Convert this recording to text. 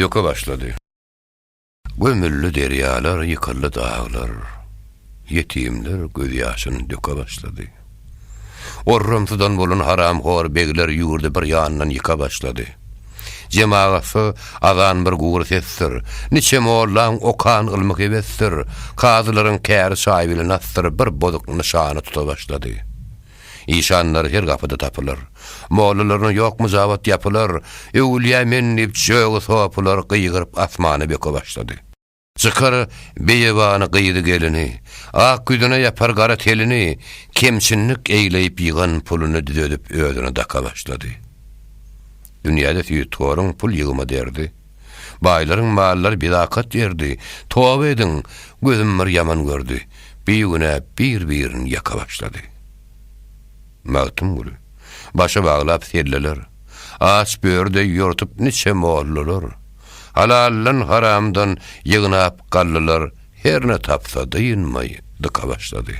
döke başladı. Gömüllü deryalar, yıkıllı dağlar, yetimler göz yaşını döke başladı. Orrumsudan bolun haram hor begler yurdu bir yandan yıka başladı. Cemaatı azan bir gugur sessir. Niçe mollan okan ılmık ebessir. Kazıların kär sahibili nastır bir bozuk nişanı tuta başladı. İşanlar her kapıda tapılır. Mollalarına yok muzavat yapılır. Evliya mennip çöğü sopular kıygırıp asmanı beko başladı. Çıkar beyevanı kıydı gelini, ak güdüne yapar gara telini, kemçinlik eyleyip yığan pulunu düdödüp ödünü daka başladı. Dünyada tüyü torun pul yığıma derdi. Bayların mallar bidakat derdi. Tova edin, gözüm yaman gördü. Bir güne bir birin yaka başladı. Mağtum gülü. Başa bağlap selleler. Aç börde yortup niçe moğullular. Halallan haramdan yığınap kallılar. Her ne tapsa dayınmayı dıka başladı.